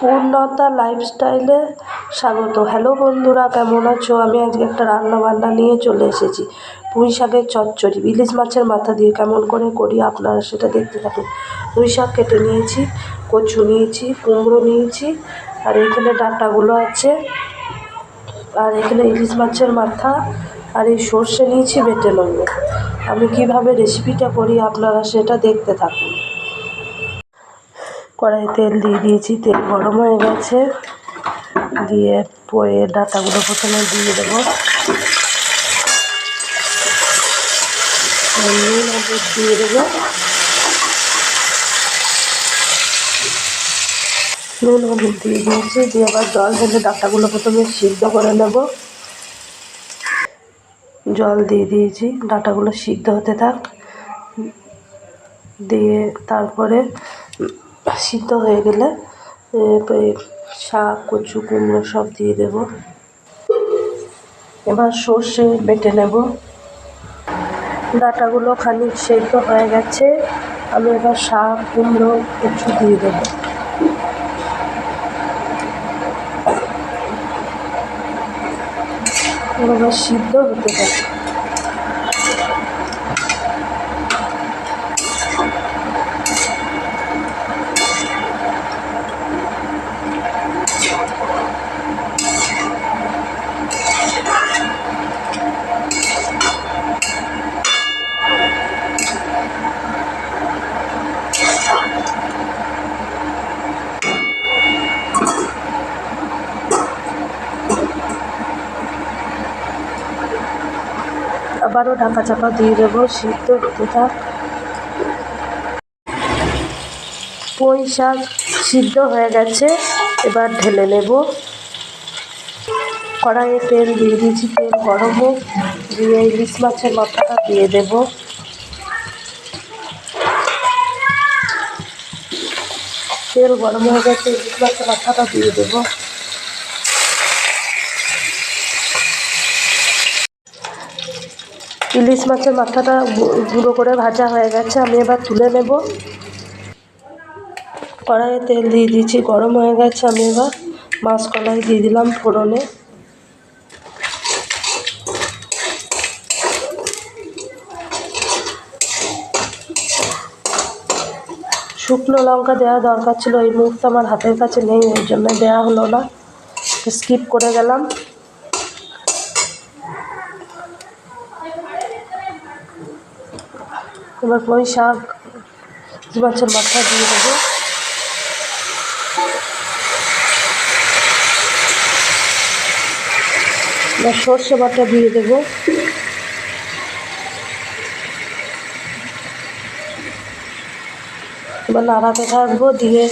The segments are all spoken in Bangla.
পূর্ণতা লাইফস্টাইলে স্বাগত। হ্যালো বন্ধুরা, কেমন আছো? আমি আজকে একটা রান্না বান্না নিয়ে চলে এসেছি। পুঁই শাকের চচ্চড়ি। ইলিশ মাছের মাথা দিয়ে কেমন করে করি আপনারা সেটা দেখতে থাকুন। পুঁই শাক কেটে নিয়েছি, কচু নিয়েছি, কুমড়ো নিয়েছি, আর এখানে ডাঁটাগুলো আছে। আর এখানে ইলিশ মাছের মাথা, আর এই সর্ষে নিয়েছি বেটে নেব আমি কীভাবে রেসিপিটা করি আপনারা সেটা দেখতে থাকুন। কড়াই তেল দিয়ে দিয়েছি, তেল গরম হয়ে গেছে। দিয়ে পরে ডাঁটাগুলো প্রথমে দিয়ে দেবো। নুন হলুদ দিয়ে দেবো। নুন, হলুদ দিয়ে দিয়েছি। দিয়ে আবার জল ঢেলে ডাঁটাগুলো প্রথমে সিদ্ধ করে নেব। জল দিয়ে দিয়েছি, ডাটাগুলো সিদ্ধ হতে থাক। দিয়ে তারপরে সিদ্ধ হয়ে গেলে শাক, কচু, কুমড়ো সব দিয়ে দেব। এবার সর্ষে বেটে নেব। ডাটাগুলো খানিক সেদ্ধ হয়ে গেছে। আমি এবার শাক, কুমড়ো, কচু দিয়ে দেবো। এবার সিদ্ধ হতে থাকে। আবারও ঢাকা চাপা দিয়ে দেবো সিদ্ধ হতে থাক পুঁই শাক সিদ্ধ হয়ে গেছে, এবার ঢেলে নেব। কড়াইয়ে তেল দিয়ে দিয়েছি, তেল গরম হোক, দিয়ে ইলিশ মাছের মাথাটা দিয়ে দেব। তেল গরম হয়ে গেছে ইলিশ মাছের মাথাটা দিয়ে দেবো। ইলিশ মাছের মাথাটা গুঁড়ো করে ভাজা হয়ে গেছে, আমি এবার তুলে নেব। কড়াইয়ে তেল দিয়ে দিয়েছি, গরম হয়ে গেছে, আমি এবার মাছ কলাই দিয়ে দিলাম ফোড়নে। শুকনো লঙ্কা দেওয়া দরকার ছিল, এই মুহূর্তে আমার হাতের কাছে নেই, ওই জন্য দেওয়া হলো না। স্কিপ করে গেলাম। এবার পুঁই শাক মাছের মাথা দিয়ে দেবো। এবার সর্ষে বাটা দিয়ে দেবো। এবার নাড়াতে থাকব, দিয়ে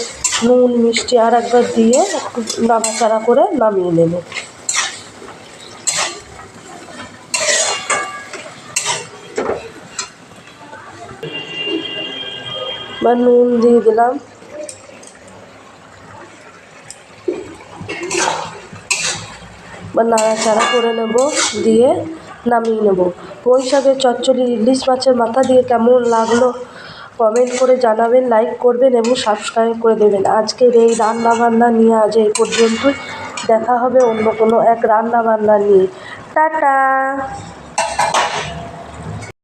নুন, মিষ্টি আর একবার দিয়ে একটু নাড়াচাড়া করে নামিয়ে নেব। বা নুন দিয়ে দিলাম। বা নাড়াচাড়া করে নেব, দিয়ে নামিয়ে নেব। পুঁই শাকের চচ্চড়ি ইলিশ মাছের মাথা দিয়ে কেমন লাগল কমেন্ট করে জানাবেন, লাইক করবেন এবং সাবস্ক্রাইব করে দেবেন। আজকের এই রান্না বান্না নিয়ে আজ এই পর্যন্তই। দেখা হবে অন্য কোনো এক রান্না বান্না নিয়ে। টাটা!